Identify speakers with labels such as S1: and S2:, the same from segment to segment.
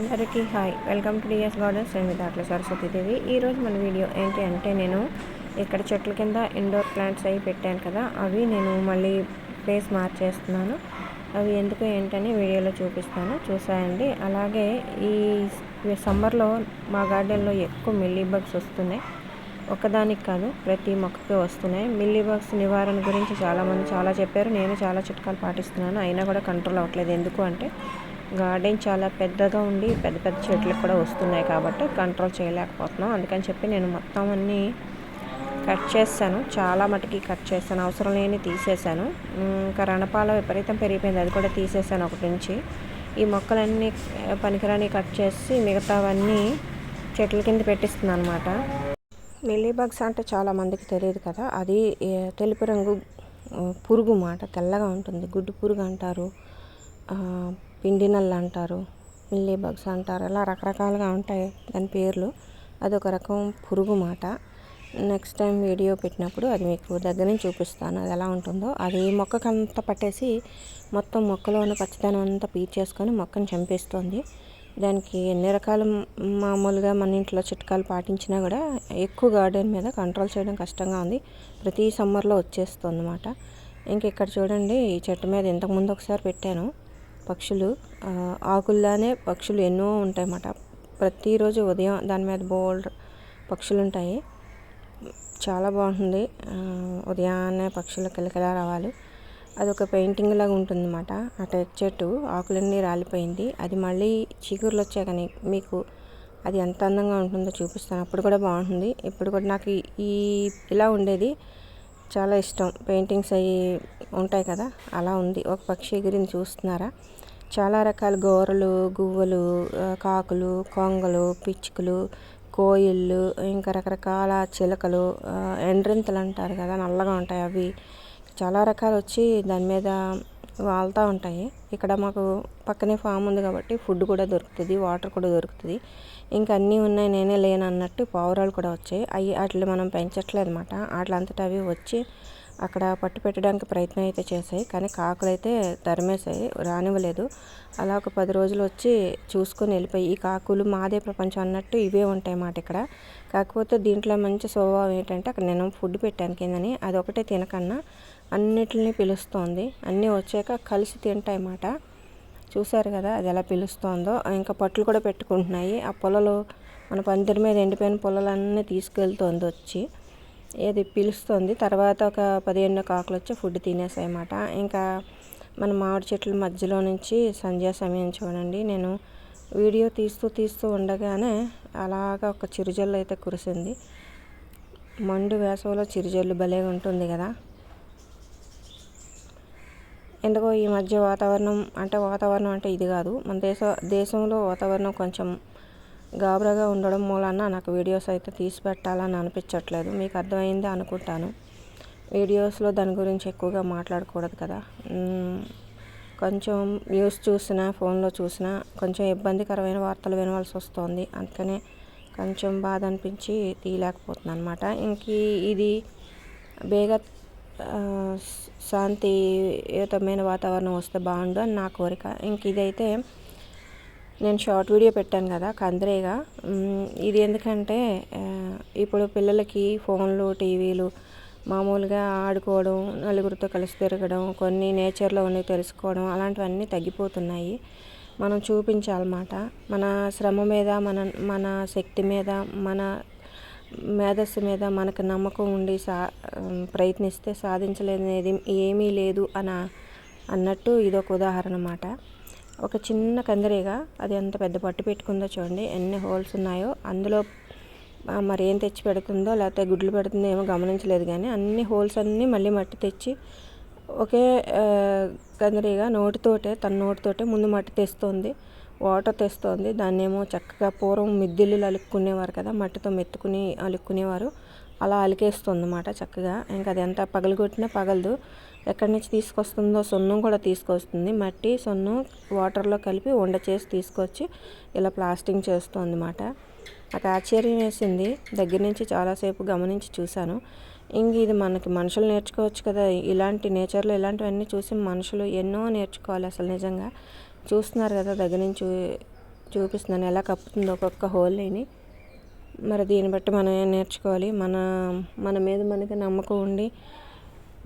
S1: అందరికీ hi. Welcome to DS gardens. నేను దాంట్లో సరస్వతీదేవి ఈరోజు మన వీడియో ఏంటి అంటే నేను ఇక్కడ చెట్ల కింద ఇండోర్ ప్లాంట్స్ అవి పెట్టాను కదా అవి నేను మళ్ళీ ప్లేస్ మార్చేస్తున్నాను. అవి ఎందుకు ఏంటని వీడియోలో చూపిస్తాను. చూసాయండి అలాగే ఈ సమ్మర్లో మా గార్డెన్లో ఎక్కువ మిల్లీ బగ్స్ వస్తున్నాయి. ఒకదానికి కాదు ప్రతి మొక్కకి వస్తున్నాయి. మిల్లీ బగ్స్ నివారణ గురించి చాలామంది చాలా చెప్పారు. నేను చాలా చిట్కాలు పాటిస్తున్నాను. అయినా కూడా కంట్రోల్ అవ్వట్లేదు. ఎందుకు అంటే గార్డెన్ చాలా పెద్దగా ఉండి పెద్ద పెద్ద చెట్లు కూడా వస్తున్నాయి కాబట్టి కంట్రోల్ చేయలేకపోతున్నాం. అందుకని చెప్పి నేను మొత్తం అన్నీ కట్ చేస్తాను. చాలా మటుకి కట్ చేస్తాను. అవసరం లేని తీసేసాను ఇంకా రణపాల విపరీతం పెరిగిపోయింది. అది కూడా తీసేసాను ఒకటి నుంచి. ఈ మొక్కలన్నీ పనికిరాని కట్ చేసి మిగతావన్నీ చెట్ల కింద పెట్టిస్తున్నాను అనమాట మిల్లీ బగ్స్ అంటే చాలా మందికి తెలియదు కదా. అది తెలుపు రంగు పురుగు మాట. తెల్లగా ఉంటుంది. గుడ్డు పురుగు అంటారు. పిండి నల్ల అంటారు మిల్లీ బగ్స్ అంటారు అలా రకరకాలుగా ఉంటాయి దాని పేర్లు. అదొక రకం పురుగు మాట. నెక్స్ట్ టైం వీడియో పెట్టినప్పుడు అది మీకు దగ్గర నుంచి చూపిస్తాను అది ఎలా ఉంటుందో. అది మొక్కకంతా పట్టేసి మొత్తం మొక్కలో ఉన్న పచ్చదనం అంతా పీల్చేసుకొని మొక్కను చంపేస్తుంది. దానికి ఎన్ని రకాల మామూలుగా మన ఇంట్లో చిట్కాలు పాటించినా కూడా ఎక్కువ గార్డెన్ మీద కంట్రోల్ చేయడం కష్టంగా ఉంది. ప్రతి సమ్మర్లో వచ్చేస్తుంది అన్నమాట ఇంక ఇక్కడ చూడండి ఈ చెట్టు మీద ఇంతకుముందు ఒకసారి పెట్టాను. పక్షులు ఆకుల్లానే పక్షులు ఎన్నో ఉంటాయి అన్నమాట ప్రతిరోజు ఉదయం దాని మీద బోల్డ్ పక్షులు ఉంటాయి చాలా బాగుంటుంది. ఉదయాన్నే పక్షులు కిలకిలా రావాలి. అది ఒక పెయింటింగ్ లాగా ఉంటుందన్నమాట. ఆ టెక్ చెట్టు ఆకులన్నీ రాలిపోయింది. అది మళ్ళీ చీకుర్లు వచ్చాయి కానీ మీకు అది ఎంత అందంగా ఉంటుందో చూపిస్తాను. అప్పుడు కూడా బాగుంటుంది. ఇప్పుడు కూడా నాకు ఈ ఇలా ఉండేది. చాలా ఇష్టం. పెయింటింగ్స్ అవి ఉంటాయి కదా అలా ఉంది. ఒక పక్షి ఎగిరింది చూస్తున్నారా? చాలా రకాల గోరలు గువ్వలు కాకులు కొంగలు పిచ్చుకలు కోయిళ్ళు ఇంకా రకరకాల చిలకలు ఎండ్రింతలు అంటారు కదా నల్లగా ఉంటాయి అవి. చాలా రకాలు వచ్చి దాని మీద వాళ్తూ ఉంటాయి. ఇక్కడ మాకు పక్కనే ఫామ్ ఉంది కాబట్టి ఫుడ్ కూడా దొరుకుతుంది వాటర్ కూడా దొరుకుతుంది. ఇంకా అన్నీ ఉన్నాయి నేనే లేను అన్నట్టు పావురాలు కూడా వచ్చాయి. అవి వాటిని మనం పెంచట్లేదు అనమాట వాటిలంతటా అవి వచ్చి అక్కడ పట్టు పెట్టడానికి ప్రయత్నం అయితే చేశాయి. కానీ కాకులు అయితే తరిమేశాయి రానివ్వలేదు. అలా ఒక పది రోజులు వచ్చి చూసుకొని వెళ్ళిపోయి ఈ కాకులు మాదే ప్రపంచం అన్నట్టు ఇవే ఉంటాయి అన్నమాట ఇక్కడ. కాకపోతే దీంట్లో మంచి స్వభావం ఏంటంటే అక్కడ నేను ఫుడ్ పెట్టాను కిందని. అది ఒకటే తినకన్నా అన్నిటిని పిలుస్తోంది. అన్నీ వచ్చాక కలిసి తింటాయి అన్నమాట చూసారు కదా అది ఎలా పిలుస్తోందో. ఇంకా పట్లు కూడా పెట్టుకుంటున్నాయి. ఆ పొలలు మన పందిరి మీద ఎండిపోయిన పొలలన్నీ తీసుకెళ్తోంది వచ్చి. ఏది పిలుస్తుంది. తర్వాత ఒక పదిహేను కాకులు వచ్చి ఫుడ్ తినేసాయన్నమాట. ఇంకా మన మామిడి చెట్ల మధ్యలో నుంచి సంధ్యా సమయం చూడండి. నేను వీడియో తీస్తూ తీస్తూ ఉండగానే అలాగా ఒక చిరుజల్లు అయితే కురిసింది. మండు వేసవిలో చిరుజల్లు భలే ఉంటుంది కదా. ఎందుకో ఈ మధ్య వాతావరణం అంటే వాతావరణం అంటే ఇది కాదు. మన దేశ దేశంలో వాతావరణం కొంచెం గాబరాగా ఉండడం మూలాన నాకు వీడియోస్ అయితే తీసి పెట్టాలని అనిపించట్లేదు. మీకు అర్థమైంది అనుకుంటాను. వీడియోస్లో దాని గురించి ఎక్కువగా మాట్లాడకూడదు కదా. కొంచెం న్యూస్ చూసినా ఫోన్లో చూసినా కొంచెం ఇబ్బందికరమైన వార్తలు వినవలసి వస్తుంది. అందుకనే కొంచెం బాధ అనిపించి తీయలేకపోతున్నాను అనమాట ఇంక ఇది బేగా శాంతియుతమైన వాతావరణం వస్తే బాగుండు అని నా కోరిక. ఇంక ఇదైతే నేను షార్ట్ వీడియో పెట్టాను కదా కందరేగా. ఇది ఎందుకంటే ఇప్పుడు పిల్లలకి ఫోన్లు టీవీలు మామూలుగా ఆడుకోవడం నలుగురితో కలిసి తిరగడం కొన్ని నేచర్లో ఉన్నవి తెలుసుకోవడం అలాంటివన్నీ తగ్గిపోతున్నాయి. మనం చూపించాలన్నమాట. మన శ్రమ మీద మన మన శక్తి మీద మన మేధస్సు మీద మనకు నమ్మకం ఉండి సా ప్రయత్నిస్తే సాధించలేనిది ఏమీ లేదు అన అన్నట్టు ఇదొక ఉదాహరణ అన్నమాట. ఒక చిన్న కందిరీగ అది ఎంత పెద్ద పట్టు పెట్టుకుందో చూడండి ఎన్ని హోల్స్ ఉన్నాయో అందులో మరి ఏం తెచ్చి పెడుతుందో లేకపోతే గుడ్లు పెడుతుందో ఏమో గమనించలేదు కానీ అన్ని హోల్స్ అన్నీ మళ్ళీ మట్టి తెచ్చి ఒకే కందిరీగ నోటితోటే తన నోటితోటే ముందు మట్టి తెస్తుంది. వాటర్ తెస్తోంది. దాన్ని ఏమో చక్కగా పూర్వం మిద్దిల్లు అలుక్కునేవారు కదా మట్టితో మెత్తుకుని అలుక్కునేవారు. అలా అలికేస్తుంది అన్నమాట చక్కగా. ఇంకా అది ఎంత పగలగొట్టినా పగలదు. ఎక్కడి నుంచి తీసుకొస్తుందో సున్నం కూడా తీసుకొస్తుంది. మట్టి సున్నం వాటర్లో కలిపి వండ చేసి తీసుకొచ్చి ఇలా ప్లాస్టింగ్ చేస్తుంది అన్నమాట నాకు ఆశ్చర్యం వేసింది. దగ్గర నుంచి చాలాసేపు గమనించి చూశాను. ఇంక ఇది మనకి మనుషులు నేర్చుకోవచ్చు కదా. ఇలాంటి నేచర్లో ఇలాంటివన్నీ చూసి మనుషులు ఎన్నో నేర్చుకోవాలి అసలు నిజంగా. చూస్తున్నారు కదా దగ్గర నుంచి చూపిస్తున్నాను. ఎలా కప్పుతుందో ఒక్కొక్క హోల్ని మరి దీన్ని బట్టి మనం ఏం నేర్చుకోవాలి? మన మన మీద మనకి నమ్మకం ఉండి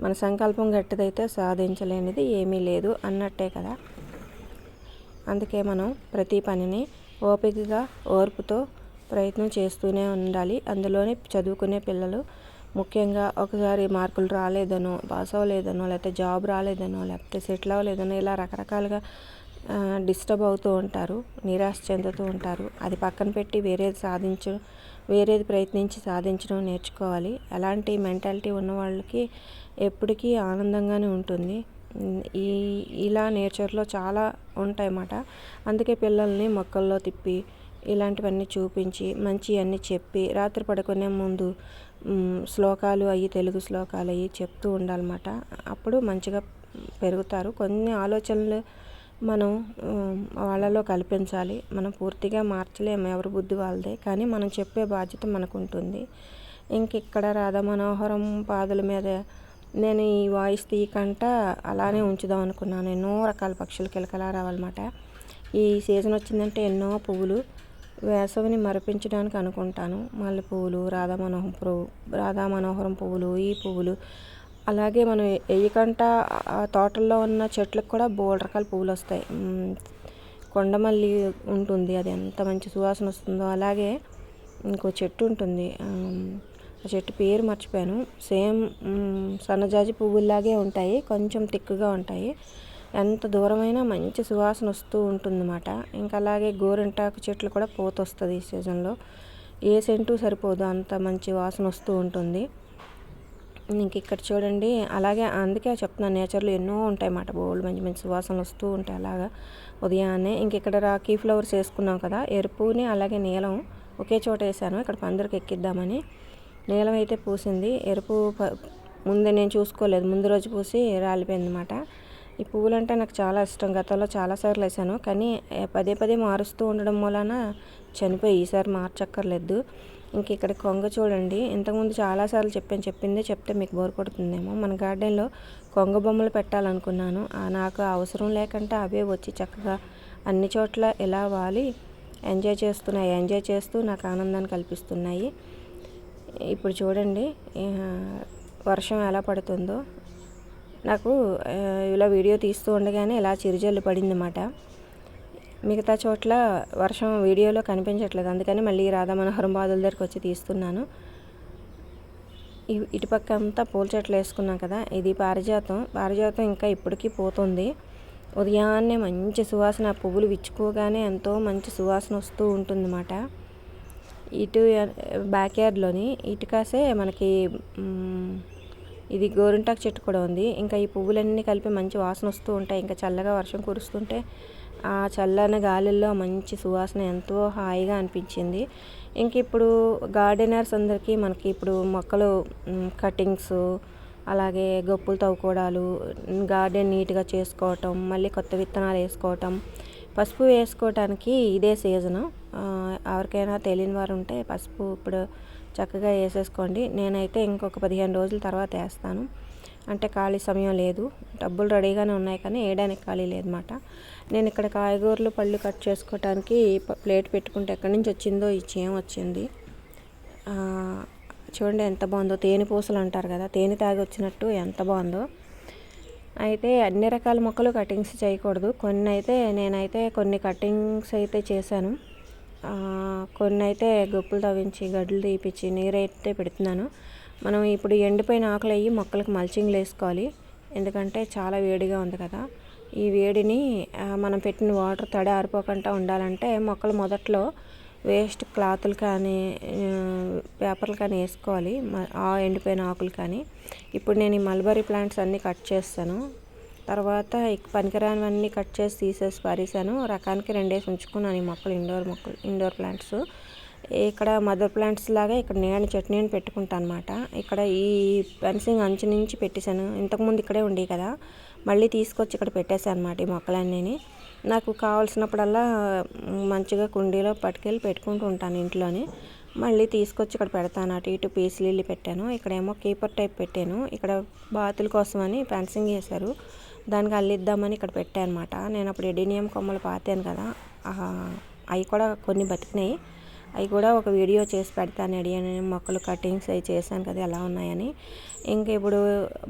S1: మన సంకల్పం గట్టిదైతే సాధించలేనిది ఏమీ లేదు అన్నట్టే కదా. అందుకే మనం ప్రతి పనిని ఓపికగా ఓర్పుతో ప్రయత్నం చేస్తూనే ఉండాలి. అందులోనే చదువుకునే పిల్లలు ముఖ్యంగా ఒకసారి మార్కులు రాలేదనో పాస్ అవ్వలేదనో లేకపోతే జాబ్ రాలేదనో లేకపోతే సెటిల్ అవ్వలేదనో ఇలా రకరకాలుగా డిస్టర్బ్ అవుతూ ఉంటారు నిరాశ చెందుతూ ఉంటారు. అది పక్కన పెట్టి వేరేది సాధించు వేరేది ప్రయత్నించి సాధించడం నేర్చుకోవాలి. అలాంటి మెంటాలిటీ ఉన్న వాళ్ళకి ఎప్పటికీ ఆనందంగానే ఉంటుంది. ఈ ఇలా నేచర్లో చాలా ఉంటాయి అన్నమాట అందుకే పిల్లల్ని మొక్కల్లో తిప్పి ఇలాంటివన్నీ చూపించి మంచి అన్నీ చెప్పి రాత్రి పడుకునే ముందు శ్లోకాలు అవి తెలుగు శ్లోకాలు అవి చెప్తూ ఉండాలన్నమాట. అప్పుడు మంచిగా పెరుగుతారు. కొన్ని ఆలోచనలు మనం వాళ్ళలో కల్పించాలి. మనం పూర్తిగా మార్చలేము ఎవరి బుద్ధి వాళ్ళదే. కానీ మనం చెప్పే బాధ్యత మనకు ఉంటుంది ఇంక ఇక్కడ రాధా మనోహరం పాదుల మీద నేను ఈ వాయిస్ తీయకంట అలానే ఉంచుదాం అనుకున్నాను. ఎన్నో రకాల పక్షులు కిలకలా రావాలన్నమాట ఈ సీజన్ వచ్చిందంటే ఎన్నో పువ్వులు వేసవిని మరిపించడానికి అనుకుంటాను. మల్లె పువ్వులు రాధా మనోహరం పువ్వు రాధా మనోహరం పువ్వులు ఈ పువ్వులు అలాగే మనం ఎయ్యకంట తోటల్లో ఉన్న చెట్లకు కూడా బోల్డ్ రకాల పువ్వులు వస్తాయి. కొండమల్లి ఉంటుంది అది ఎంత మంచి సువాసన వస్తుందో. అలాగే ఇంకో చెట్టు ఉంటుంది. ఆ చెట్టు పేరు మర్చిపోయాను. సేమ్ సన్నజాజి పువ్వుల్లాగే ఉంటాయి కొంచెం తిక్కుగా ఉంటాయి. ఎంత దూరమైనా మంచి సువాసన వస్తూ ఉంటుందన్నమాట. ఇంకా అలాగే గోరింటాకు చెట్లు కూడా పూత వస్తుంది ఈ సీజన్లో. ఏ సెంటు సరిపోదు అంత మంచి వాసన వస్తూ ఉంటుంది. ఇంక ఇక్కడ చూడండి అలాగే అందుకే చెప్తున్నాను నేచర్లో ఎన్నో ఉంటాయి అన్నమాట బోల్డ్ మంచి మంచి సువాసనలు వస్తూ ఉంటాయి అలాగా ఉదయాన్నే. ఇంక ఇక్కడ రాకీ ఫ్లవర్స్ వేసుకున్నాం కదా ఎరుపుని అలాగే నీలం ఒకే చోట వేసాను. ఇక్కడ పందిరికి ఎక్కిద్దామని. నీలం అయితే పూసింది. ఎరుపు ముందే నేను చూసుకోలేదు. ముందు రోజు పూసి రాలిపోయింది అనమాట ఈ పువ్వులు అంటే నాకు చాలా ఇష్టం. గతంలో చాలాసార్లు వేసాను. కానీ పదే పదే మారుస్తూ ఉండడం వలన చనిపోయి ఈసారి మార్చక్కర్లేదు. ఇంక ఇక్కడ కొంగ చూడండి. ఇంతకుముందు చాలాసార్లు చెప్పాను. చెప్పిందే చెప్తే మీకు బోర్ కొడుతుందేమో. మన గార్డెన్లో కొంగ బొమ్మలు పెట్టాలనుకున్నాను. నాకు అవసరం లేకుండా అవే వచ్చి చక్కగా అన్ని చోట్ల ఎలా వాలి ఎంజాయ్ చేస్తున్నాయి ఎంజాయ్ చేస్తూ నాకు ఆనందాన్ని కల్పిస్తున్నాయి. ఇప్పుడు చూడండి. వర్షం ఎలా పడుతుందో. నాకు ఇలా వీడియో తీస్తూ ఉండగానే ఇలా చిరుజల్లు పడిందన్నమాట. మిగతా చోట్ల వర్షం వీడియోలో కనిపించట్లేదు. అందుకని మళ్ళీ రాధా మనోహరం బాదుల దగ్గరికి వచ్చి తీస్తున్నాను. ఇటుపక్క అంతా పూల చెట్లు వేసుకున్నాం కదా ఇది పారిజాతం. పారిజాతం ఇంకా ఇప్పటికీ పోతుంది. ఉదయాన్నే మంచి సువాసన పువ్వులు విచ్చుకోగానే ఎంతో మంచి సువాసన వస్తూ ఉంటుందన్నమాట. ఇటు బ్యాక్ యార్డ్లోని ఇటు కాసే మనకి ఇది గోరింటాకు చెట్టు కూడా ఉంది. ఇంకా ఈ పువ్వులన్నీ కలిపి మంచి వాసన వస్తూ ఉంటాయి. ఇంకా చల్లగా వర్షం కురుస్తుంటే ఆ చల్లని గాలిలో మంచి సువాసన ఎంతో హాయిగా అనిపించింది. ఇంక ఇప్పుడు గార్డెనర్స్ అందరికీ మనకి ఇప్పుడు మొక్కలు కటింగ్స్ అలాగే గొప్పులు తవ్వుకోవడాలు గార్డెన్ నీట్గా చేసుకోవటం మళ్ళీ కొత్త విత్తనాలు వేసుకోవటం పసుపు వేసుకోవటానికి ఇదే సీజను. ఎవరికైనా తెలియని వారు ఉంటే పసుపు ఇప్పుడు చక్కగా వేసేసుకోండి. నేనైతే ఇంకొక పదిహేను రోజుల తర్వాత వేస్తాను. అంటే ఖాళీ సమయం లేదు. డబ్బులు రెడీగానే ఉన్నాయి కానీ వేయడానికి ఖాళీ లేదన్నమాట. నేను ఇక్కడ కాయగూరలు పళ్ళు కట్ చేసుకోవటానికి ప్లేట్ పెట్టుకుంటే ఎక్కడి నుంచి వచ్చిందో ఈ చేయం వచ్చింది. చూడండి ఎంత బాగుందో. తేనె పూసలు అంటారు కదా తేనె తాగి వచ్చినట్టు ఎంత బాగుందో. అయితే అన్ని రకాల మొక్కలు కటింగ్స్ చేయకూడదు. కొన్ని అయితే నేనైతే కొన్ని కటింగ్స్ అయితే చేశాను. కొన్ని అయితే గొప్పలు తవ్వించి గడ్డలు తీపిచ్చి నీరైతే పెడుతున్నాను. మనం ఇప్పుడు ఎండిపోయిన ఆకులు అయ్యి మొక్కలకు మల్చింగ్లు వేసుకోవాలి. ఎందుకంటే చాలా వేడిగా ఉంది కదా. ఈ వేడిని మనం పెట్టిన వాటర్ తడి ఆరిపోకుండా ఉండాలంటే మొక్కలు మొదట్లో వేస్ట్ క్లాతులు కానీ పేపర్లు కానీ వేసుకోవాలి ఆ ఎండిపోయిన ఆకులు కానీ. ఇప్పుడు నేను ఈ మల్బరీ ప్లాంట్స్ అన్నీ కట్ చేస్తాను. తర్వాత పనికిరానివన్నీ కట్ చేసి తీసేసి పారేసాను రకానికి రెండేసి ఉంచుకున్నాను ఈ మొక్కలు ఇండోర్ మొక్కలు ఇండోర్ ప్లాంట్స్. ఇక్కడ మదర్ ప్లాంట్స్ లాగా ఇక్కడ నేను చట్నీని పెట్టుకుంటాను అనమాట ఇక్కడ ఈ ఫెన్సింగ్ అంచు నుంచి పెట్టేశాను. ఇంతకుముందు ఇక్కడే ఉండే కదా. మళ్ళీ తీసుకొచ్చి ఇక్కడ పెట్టేశాను అనమాట ఈ మొక్కలన్నీ నాకు కావాల్సినప్పుడల్లా మంచిగా కుండీలో పట్టుకెళ్ళి పెట్టుకుంటూ ఉంటాను ఇంట్లోని. మళ్ళీ తీసుకొచ్చి ఇక్కడ పెడతాను అటు ఇటు పీస్ లిల్లీ పెట్టాను. ఇక్కడేమో కీపర్ టైప్ పెట్టాను. ఇక్కడ బాతుల కోసమని ఫెన్సింగ్ చేశారు. దానికి అల్లిద్దామని ఇక్కడ పెట్టాను అనమాట నేను అప్పుడు ఎడినియం కొమ్మలు పాతాను కదా. అవి కూడా కొన్ని బతికినాయి. అవి కూడా ఒక వీడియో చేసి పెడతాను అడిగాను మొక్కలు కటింగ్స్ అవి చేశాను కదా ఎలా ఉన్నాయని. ఇంకా ఇప్పుడు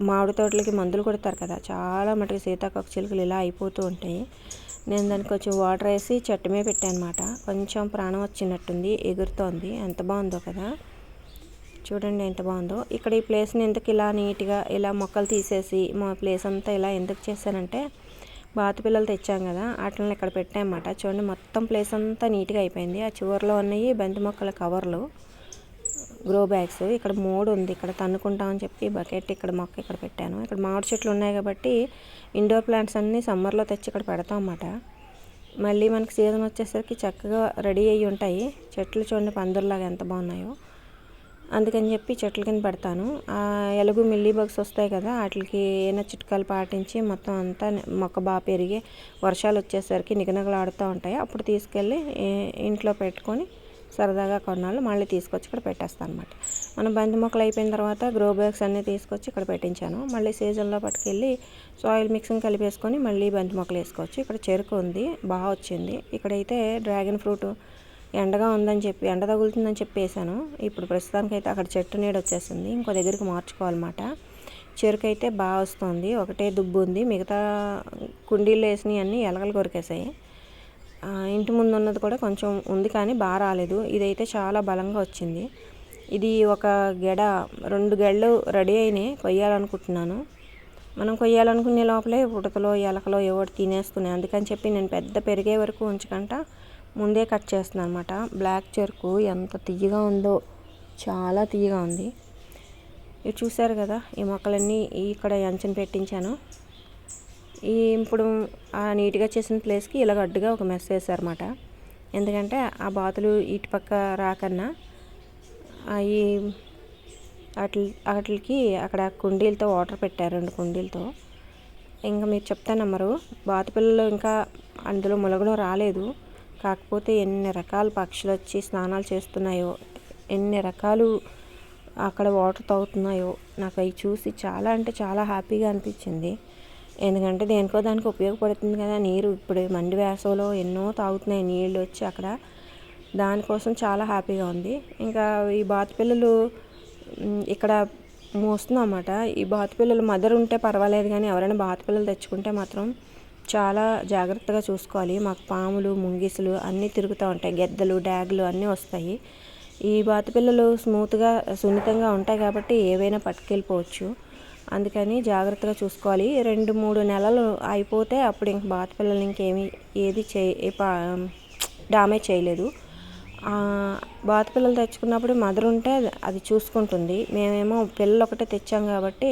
S1: మామిడి తోటలకి మందులు కొడతారు కదా చాలా మటుకు సీతాకోక చిలుకలు ఇలా అయిపోతూ ఉంటాయి. నేను దానికి కొంచెం వాటర్ వేసి చెట్టు మీద పెట్టాను అనమాట కొంచెం ప్రాణం వచ్చినట్టుంది ఎగురుతోంది. ఎంత బాగుందో కదా. చూడండి ఎంత బాగుందో. ఇక్కడ ఈ ప్లేస్ని ఎందుకు ఇలా నీట్గా ఇలా మొక్కలు తీసేసి మా ప్లేస్ అంతా ఇలా ఎందుకు చేశానంటే బాత పిల్లలు తెచ్చాం కదా వాటిని ఇక్కడ పెట్టామన్నమాట. చూడండి మొత్తం ప్లేస్ అంతా నీట్గా అయిపోయింది. ఆ చివరిలో ఉన్నాయి బంతి మొక్కల కవర్లు గ్రో బ్యాగ్స్ ఇక్కడ మూడు ఉంది. ఇక్కడ తన్నుకుంటామని చెప్పి బకెట్ ఇక్కడ మొక్క ఇక్కడ పెట్టాను. ఇక్కడ మామిడి చెట్లు ఉన్నాయి కాబట్టి ఇండోర్ ప్లాంట్స్ అన్నీ సమ్మర్లో తెచ్చి ఇక్కడ పెడతాం అన్నమాట మళ్ళీ మనకి సీజన్ వచ్చేసరికి చక్కగా రెడీ అయ్యి ఉంటాయి. చెట్లు చూడండి పందుల్లాగా ఎంత బాగున్నాయో. అందుకని చెప్పి చెట్ల కింద పెడతాను. ఎలుగు మిల్లీ బగ్స్ వస్తాయి కదా వాటికి ఏమైనా చిట్కాలు పాటించి మొత్తం అంతా మొక్క బాగా పెరిగి వర్షాలు వచ్చేసరికి నిగనగలాడుతూ ఉంటాయి. అప్పుడు తీసుకెళ్ళి ఇంట్లో పెట్టుకొని సరదాగా కొన్నాళ్ళు మళ్ళీ తీసుకొచ్చి ఇక్కడ పెట్టేస్తాను అనమాట మన బంతి మొక్కలు అయిపోయిన తర్వాత గ్రో బ్యాగ్స్ అన్నీ తీసుకొచ్చి ఇక్కడ పెట్టించాను. మళ్ళీ సీజన్లో పట్టుకెళ్ళి సాయిల్ మిక్సింగ్ కలిపేసుకొని మళ్ళీ బంతి మొక్కలు వేసుకోవచ్చు. ఇక్కడ చెరుకు ఉంది బాగా వచ్చింది. ఇక్కడైతే డ్రాగన్ ఫ్రూట్ ఎండగా ఉందని చెప్పి ఎండ తగులుతుందని చెప్పి వేసాను ఇప్పుడు ప్రస్తుతానికి అయితే అక్కడ చెట్టు నీడ వచ్చేసింది ఇంకో దగ్గరికి మార్చుకోవాలన్నమాట. చెరుకు అయితే బాగా వస్తుంది. ఒకటే దుబ్బు ఉంది. మిగతా కుండీలు వేసినవి అన్నీ ఎలగలు కొరికేసాయి ఇంటి ముందు ఉన్నది కూడా కొంచెం ఉంది కానీ బాగా రాలేదు. ఇదైతే చాలా బలంగా వచ్చింది. ఇది ఒక గెడ రెండు గెడలు రెడీ అయినాయి. కొయ్యాలనుకుంటున్నాను. మనం కొయ్యాలనుకునే లోపలే ఉడతలో ఎలకలో ఏవో తినేస్తున్నాయి. అందుకని చెప్పి నేను పెద్ద పెరిగే వరకు ఉంచకుండా ముందే కట్ చేస్తున్నాను అనమాట బ్లాక్ చెరుకు ఎంత తీయగా ఉందో చాలా తీయగా ఉంది. ఇది చూసారు కదా ఈ మొక్కలన్నీ ఇక్కడ ఎంచని పెట్టించాను. ఈ ఇప్పుడు ఆ నీట్గా చేసిన ప్లేస్కి ఇలా అడ్డుగా ఒక మెస్ వేసారన్నమాట ఎందుకంటే ఆ బాతులు ఇటుపక్క రాకన్నా అవి వాటి వాటికి అక్కడ కుండీలతో వాటర్ పెట్టారు రెండు కుండీలతో. ఇంకా మీరు చెప్తా నమ్మరు. బాత పిల్లలు ఇంకా అందులో ములగడం రాలేదు. కాకపోతే ఎన్ని రకాల పక్షులు వచ్చి స్నానాలు చేస్తున్నాయో ఎన్ని రకాలు అక్కడ వాటర్ తాగుతున్నాయో నాకు అవి చూసి చాలా అంటే చాలా హ్యాపీగా అనిపించింది. ఎందుకంటే దేనికో దానికి ఉపయోగపడుతుంది కదా నీరు. ఇప్పుడు మండి వేసవిలో ఎన్నో తాగుతున్నాయి నీళ్ళు వచ్చి అక్కడ. దానికోసం చాలా హ్యాపీగా ఉంది. ఇంకా ఈ బాత పిల్లలు ఇక్కడ మోస్తున్నాం అన్నమాట. ఈ బాత పిల్లలు మదర్ ఉంటే పర్వాలేదు కానీ ఎవరైనా బాత పిల్లలు తెచ్చుకుంటే మాత్రం చాలా జాగ్రత్తగా చూసుకోవాలి. మాకు పాములు ముంగిసులు అన్నీ తిరుగుతూ ఉంటాయి. గెద్దలు డ్యాగులు అన్నీ వస్తాయి. ఈ బాతుపిల్లలు స్మూత్గా సున్నితంగా ఉంటాయి కాబట్టి ఏవైనా పట్టుకెళ్ళిపోవచ్చు. అందుకని జాగ్రత్తగా చూసుకోవాలి. రెండు మూడు నెలలు అయిపోతే అప్పుడు ఇంక బాతుపిల్లలు ఇంకేమి ఏది చే డామేజ్ చేయలేదు. బాతుపిల్లలు తెచ్చుకున్నప్పుడు మదర్ ఉంటే అది చూసుకుంటుంది. మేమేమో పిల్లలు ఒకటే తెచ్చాం కాబట్టి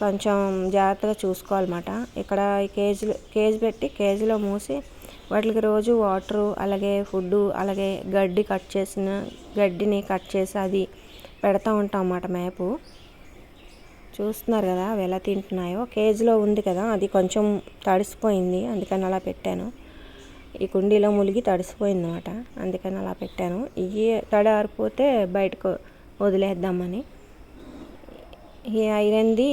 S1: కొంచెం జాగ్రత్తగా చూసుకోవాలన్నమాట. ఇక్కడ కేజీలు కేజీ పెట్టి కేజీలో మూసి వాటికి రోజు వాటరు అలాగే ఫుడ్డు అలాగే గడ్డి కట్ చేసిన గడ్డిని కట్ చేసి అది పెడతా ఉంటాం అన్నమాట మేపు. చూస్తున్నారు కదా అవి ఎలా తింటున్నాయో. కేజీలో ఉంది కదా అది కొంచెం తడిసిపోయింది అందుకని అలా పెట్టాను. ఈ కుండీలో ములిగి తడిసిపోయింది అనమాట అందుకని అలా పెట్టాను. ఇవి తడి ఆరిపోతే బయటకు వదిలేద్దామని. ఈ ఐరన్ది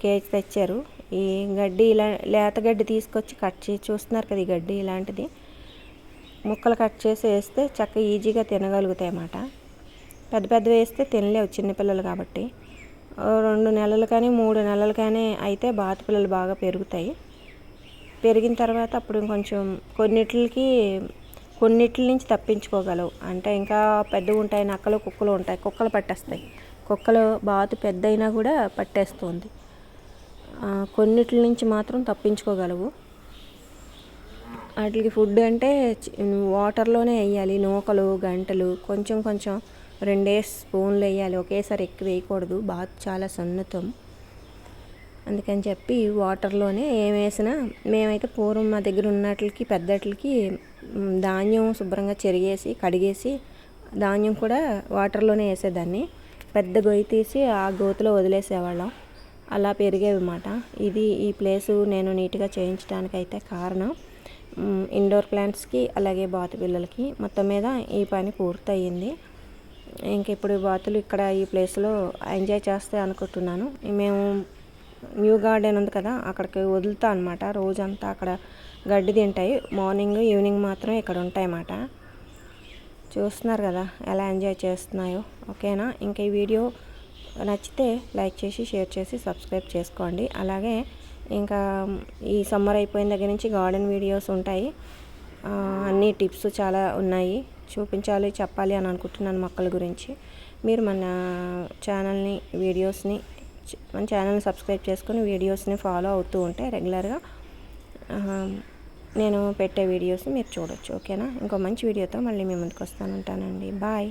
S1: కేజీ తెచ్చారు. ఈ గడ్డి ఇలా లేత గడ్డి తీసుకొచ్చి కట్ చేసి చూస్తున్నారు కదా ఈ గడ్డి ఇలాంటిది. ముక్కలు కట్ చేసి వేస్తే చక్కగా ఈజీగా తినగలుగుతాయి అన్నమాట పెద్ద పెద్ద వేస్తే తినలేవు చిన్నపిల్లలు కాబట్టి. రెండు నెలలు కానీ మూడు నెలలు కానీ అయితే బాతు పిల్లలు బాగా పెరుగుతాయి. పెరిగిన తర్వాత అప్పుడు కొంచెం కొన్నిటికి కొన్నిటి నుంచి తప్పించుకోగలవు. అంటే ఇంకా పెద్దగా ఉంటాయి నక్కలు కుక్కలు ఉంటాయి కుక్కలు పట్టేస్తాయి. కుక్కలు బాతు పెద్ద అయినా కూడా పట్టేస్తుంది. కొన్నిటి నుంచి మాత్రం తప్పించుకోగలవు. వాటికి ఫుడ్ అంటే వాటర్లోనే వేయాలి. నూకలు గంటలు కొంచెం కొంచెం రెండే స్పూన్లు వేయాలి. ఒకేసారి ఎక్కువ వేయకూడదు. బాత్ చాలా సున్నితం. అందుకని చెప్పి వాటర్లోనే ఏం వేసినా మేమైతే పూర్వం మా దగ్గర ఉన్నట్లకి పెద్దట్లకి ధాన్యం శుభ్రంగా చెరిగేసి కడిగేసి ధాన్యం కూడా వాటర్లోనే వేసేదాన్ని. పెద్ద గొయ్యి తీసి ఆ గోతులో వదిలేసేవాళ్ళం. అలా పెరిగేవి అన్నమాట ఇది ఈ ప్లేసు నేను నీట్గా చేయించడానికి అయితే కారణం ఇండోర్ ప్లాంట్స్కి అలాగే బాతు పిల్లలకి మొత్తం మీద ఈ పని పూర్తయింది. ఇంక ఇప్పుడు బాతులు ఇక్కడ ఈ ప్లేస్లో ఎంజాయ్ చేస్తే అనుకుంటున్నాను. మేము న్యూ గార్డెన్ ఉంది కదా అక్కడికి వదులుతా అనమాట రోజంతా అక్కడ గడ్డి తింటాయి. మార్నింగ్ ఈవినింగ్ మాత్రం ఇక్కడ ఉంటాయి అన్నమాట చూస్తున్నారు కదా ఎలా ఎంజాయ్ చేస్తున్నాయో. ఓకేనా? ఇంకా ఈ వీడియో నచ్చితే లైక్ చేసి షేర్ చేసి సబ్స్క్రైబ్ చేసుకోండి. అలాగే ఇంకా ఈ సమ్మర్ అయిపోయిన దగ్గర నుంచి గార్డెన్ వీడియోస్ ఉంటాయి. అన్ని టిప్స్ చాలా ఉన్నాయి. చూపించాలి చెప్పాలి అని అనుకుంటున్నాను మొక్కల గురించి. మీరు మన ఛానల్ని వీడియోస్ని మన ఛానల్ని సబ్స్క్రైబ్ చేసుకుని వీడియోస్ని ఫాలో అవుతూ ఉంటే రెగ్యులర్గా నేను పెట్టే వీడియోస్ మీరు చూడొచ్చు ఓకేనా? ఇంకో మంచి వీడియోతో మళ్ళీ మీ ముందుకు వస్తాను ఉంటానండి. బాయ్.